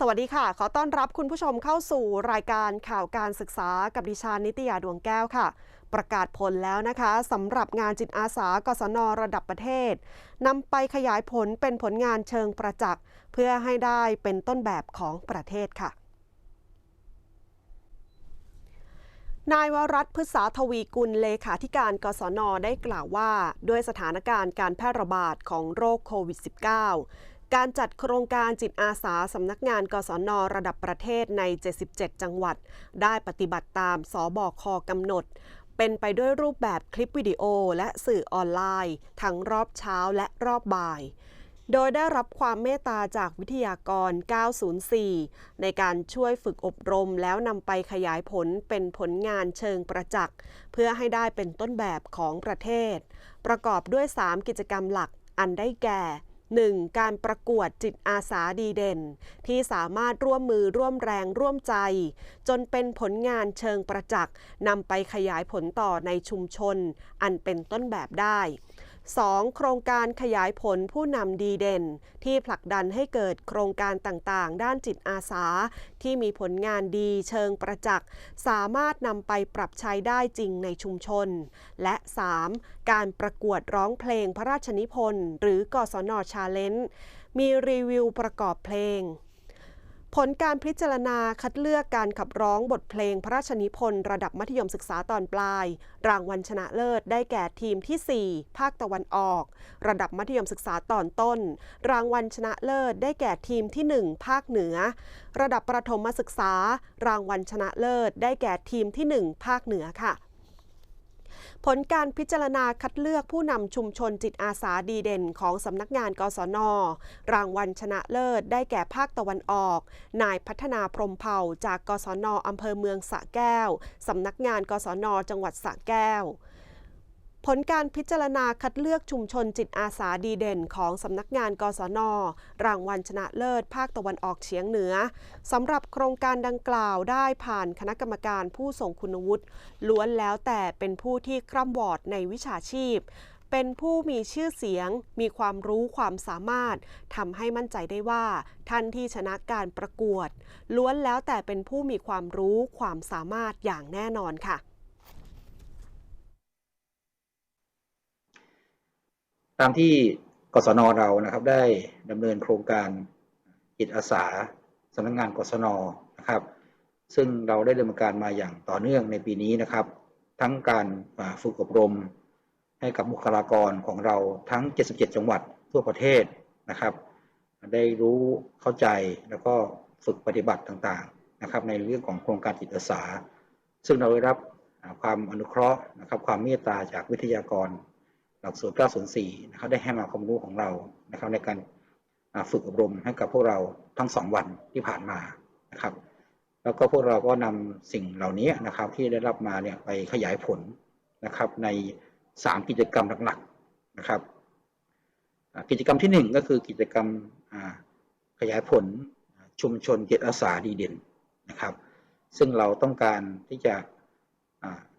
สวัสดีค่ะ ขอต้อนรับคุณผู้ชมเข้าสู่รายการข่าวการศึกษากับดิฉันนิตยาดวงแก้วค่ะ ประกาศผลแล้วนะคะสำหรับงานจิตอาสากศนระดับประเทศนำไปขยายผลเป็นผลงานเชิงประจักษ์เพื่อให้ได้เป็นต้นแบบของประเทศค่ะนายวรัตพฤษาทวีกุลเลขาธิการกศนได้กล่าวว่า ด้วยสถานการณ์การแพร่ระบาดของโรคโควิด -19 การจัดโครงการจิตอาสาสำนักงานกศนระดับประเทศใน 77 จังหวัด ได้ปฏิบัติตามสบคกำหนด เป็นไปด้วยรูปแบบคลิปวิดีโอและสื่อออนไลน์ ทั้งรอบเช้าและรอบบ่าย โดยได้รับความเมตตาจากวิทยากร 904 ในการช่วยฝึกอบรมแล้วนำไปขยายผลเป็นผลงานเชิงประจักษ์ เพื่อให้ได้เป็นต้นแบบของประเทศ ประกอบด้วย 3 กิจกรรมหลักอันได้แก่ 1. การประกวดจิตอาสาดีเด่น ที่สามารถร่วมมือร่วมแรงร่วมใจ จนเป็นผลงานเชิงประจักษ์นำไปขยายผลต่อในชุมชน อันเป็นต้นแบบได้ 2. โครงการขยายผลผู้นำดีเด่น ที่ผลักดันให้เกิดโครงการต่างๆ ด้านจิตอาสา ที่มีผลงานดีเชิงประจักษ์ สามารถนำไปปรับใช้ได้จริงในชุมชน และ 3. การประกวดร้องเพลงพระราชนิพนธ์หรือกศนชาเลนจ์มีรีวิวประกอบเพลง ผลการพิจารณาคัดเลือกการขับร้องบทเพลงพระราชนิพนธ์ระดับมัธยมศึกษาตอนปลาย รางวัลชนะเลิศได้แก่ทีมที่ 4 ภาคตะวันออก ระดับมัธยมศึกษาตอนต้น รางวัลชนะเลิศได้แก่ทีมที่ 1 ภาคเหนือ ระดับประถมศึกษา รางวัลชนะเลิศได้แก่ทีมที่ 1 ภาคเหนือค่ะ ผลการพิจารณาคัดเลือกผู้นำชุมชนจิตอาสาดีเด่นของสำนักงานกศน รางวัลชนะเลิศได้แก่ภาคตะวันออก นายพัฒนาพรมเผ่าจากกศนอำเภอเมืองสะแก้ว สำนักงานกศนจังหวัดสะแก้ว ผลการพิจารณาคัดเลือกชุมชนจิตอาสาดีเด่นของสำนักงานกศน รางวัลชนะเลิศ ภาคตะวันออกเฉียงเหนือสำหรับโครงการดังกล่าวได้ผ่านคณะกรรมการผู้ทรงคุณวุฒิล้วนแล้วแต่เป็นผู้ที่คร่ำวอดในวิชาชีพ เป็นผู้มีชื่อเสียง มีความรู้ความสามารถทำให้มั่นใจได้ว่า ท่านที่ชนะการประกวด ล้วนแล้วแต่เป็นผู้มีความรู้ความสามารถอย่างแน่นอนค่ะ ตามที่กศนเรานะครับ ได้ดำเนินโครงการจิตอาสาสำนักงานกศนนะครับ ซึ่งเราได้ดำเนินการมาอย่างต่อเนื่องในปีนี้นะครับ ทั้งการฝึกอบรมให้กับบุคลากรของเราทั้ง 77 จังหวัดทั่วประเทศนะครับ ได้รู้เข้าใจแล้วก็ฝึกปฏิบัติต่างๆนะครับ ในเรื่องของโครงการจิตอาสา ซึ่งเราได้รับความอนุเคราะห์นะครับ ความเมตตาจากวิทยากร ลักสูตร 904 นะครับได้ให้มาความรู้ของเรานะครับในการฝึกอบรมให้กับพวกเราทั้ง 2 วันที่ผ่านมานะครับ แล้วก็พวกเราก็นำสิ่งเหล่านี้นะครับที่ได้รับมาเนี่ยไปขยายผลนะครับใน 3 กิจกรรมหลักๆนะครับ กิจกรรมที่ 1 ก็คือกิจกรรมขยายผลชุมชนจิตอาสาดีเด่นนะครับ ซึ่งเราต้องการที่จะ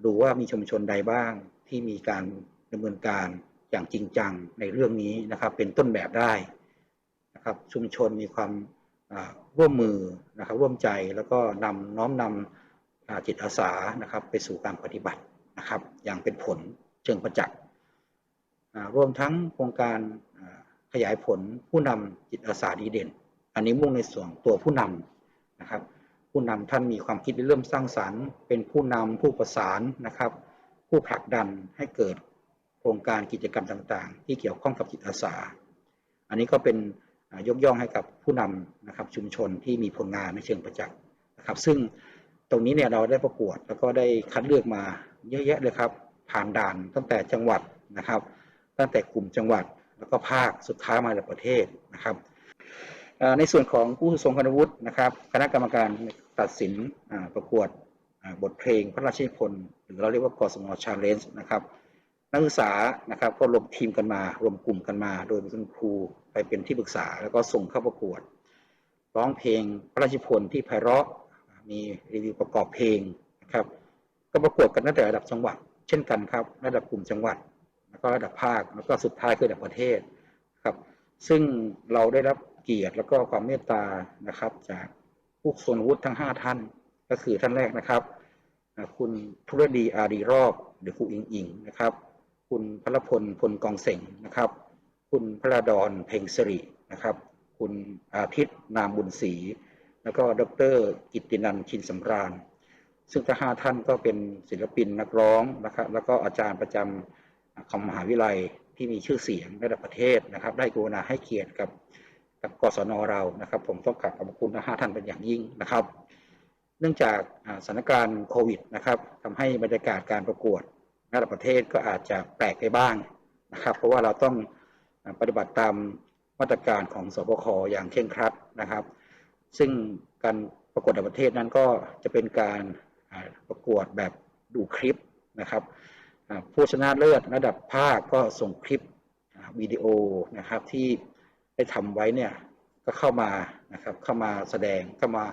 ดูว่ามีชุมชนใดบ้างที่มีการ ดำเนินการอย่างจริงจังในเรื่องนี้นะครับ เป็นต้นแบบได้นะครับ ชุมชนมีความร่วมมือนะครับ ร่วมใจแล้วก็นำน้อมนำจิตอาสานะครับ ไปสู่การปฏิบัตินะครับ อย่างเป็นผลเชิงประจักษ์รวมทั้งโครงการขยายผลผู้นำจิตอาสาดีเด่น อันนี้มุ่งในส่วนตัวผู้นำนะครับ ผู้นำท่านมีความคิดเริ่มสร้างสรรค์ เป็นผู้นำผู้ประสานนะครับ ผู้ผลักดันให้เกิด ครงการกิจกรรมต่างๆ ที่เกี่ยวข้องกับจิตอาสา อันนี้ก็เป็นยกย่องให้กับผู้นำนะครับชุมชนที่มีผลงานในเชิงประจักษ์นะครับซึ่งตรงนี้เนี่ยเราได้ประกวดแล้วก็ได้คัดเลือกมาเยอะแยะเลยครับ ผ่านด่านตั้งแต่จังหวัดนะครับ ตั้งแต่กลุ่มจังหวัดแล้วก็ภาคสุดท้ายมาในประเทศนะครับในส่วนของผู้ทรงคุณวุฒินะครับ คณะกรรมการตัดสินประกวดบทเพลงพระราชนิพนธ์หรือเราเรียกว่ากสมชาเลนจ์นะครับ นักศึกษานะครับก็รวมทีมกันมารวมกลุ่มกันมา โดยคุณครูไปเป็นที่ปรึกษาแล้วก็ส่งเข้าประกวด ร้องเพลงพระราชิพนที่ไพเราะมีรีวิวประกอบเพลงนะครับ ก็ประกวดกันตั้งแต่ระดับจังหวัด เช่นกันครับ ระดับกลุ่มจังหวัด แล้วก็ระดับภาคแล้วก็สุดท้ายคือระดับประเทศครับ ซึ่งเราได้รับเกียรติแล้วก็ความเมตตานะครับ จากผู้ทรงวุฒิทั้ง 5 ท่าน ก็คือท่านแรกนะครับ คุณธุรดีอารีรอบหรือครูอิงอิงนะครับ คุณพลพลพลกองเสงนะครับ คุณพระดอนเพ็งสิรินะครับ คุณอาทิตย์นามบุญศรีแล้วก็ดรกิตินันท์ชินสำราญ ซึ่งทั้งห้าท่านก็เป็นศิลปินนักร้องนะครับ แล้วก็อาจารย์ประจำของมหาวิทยาลัยที่มีชื่อเสียงระดับประเทศนะครับ ได้กรุณาให้เกียรติกับกับกศนเรานะครับ ผมต้องกราบขอบคุณทั้งห้าท่านเป็นอย่างยิ่งนะครับ เนื่องจากสถานการณ์โควิดนะครับทำให้บรรยากาศการประกวด ระดับประเทศก็อาจจะแปลกไปบ้างนะครับ เพราะว่าเราต้องปฏิบัติตามมาตรการของสบคอย่างเคร่งครัดนะครับ ซึ่งการประกวดระดับประเทศนั้นก็จะเป็นการประกวดแบบดูคลิปนะครับผู้ชนะเลิศระดับภาคก็ส่งคลิปวิดีโอนะครับที่ได้ทำไว้เนี่ยก็เข้ามานะครับเข้ามาแสดงเข้ามา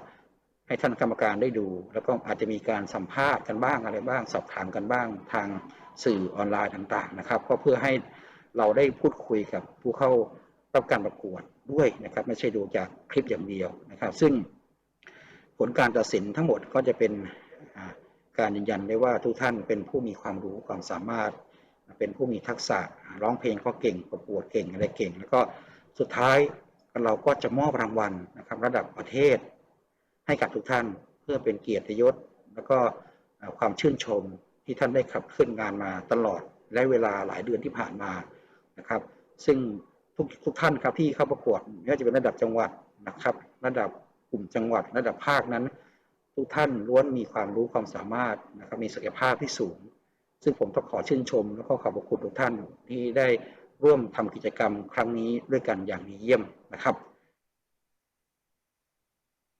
ให้ท่านกรรมการได้ดู แล้วก็อาจจะมีการสัมภาษณ์กันบ้างอะไรบ้าง สอบถามกันบ้างทางสื่อออนไลน์ต่าง ๆ นะครับ ก็เพื่อให้เราได้พูดคุยกับผู้เข้ารับการประกวดด้วยนะครับ ไม่ใช่ดูจากคลิปอย่างเดียวนะครับ ซึ่งผลการตัดสินทั้งหมดก็จะเป็นการยืนยันได้ว่าทุกท่านเป็นผู้มีความรู้ความสามารถ เป็นผู้มีทักษะร้องเพลงก็เก่งประกวดเก่งอะไรเก่ง แล้วก็สุดท้ายเราก็จะมอบรางวัลนะครับ ระดับประเทศ ให้กับทุกท่านเพื่อเป็นเกียรติยศ แล้วก็ความชื่นชมที่ท่านได้ขับเคลื่อนงานมาตลอดและเวลาหลายเดือนที่ผ่านมานะครับ ซึ่งทุกทุกท่านครับที่เข้าประกวดไม่ว่าจะเป็นระดับจังหวัดนะครับ ระดับกลุ่มจังหวัด ระดับภาคนั้น ทุกท่านล้วนมีความรู้ความสามารถนะครับมีศักยภาพที่สูง ซึ่งผมต้องขอชื่นชม และก็ขอบพระคุณทุกท่านที่ได้ร่วมทำกิจกรรมครั้งนี้ด้วยกันอย่างดีเยี่ยมนะครับ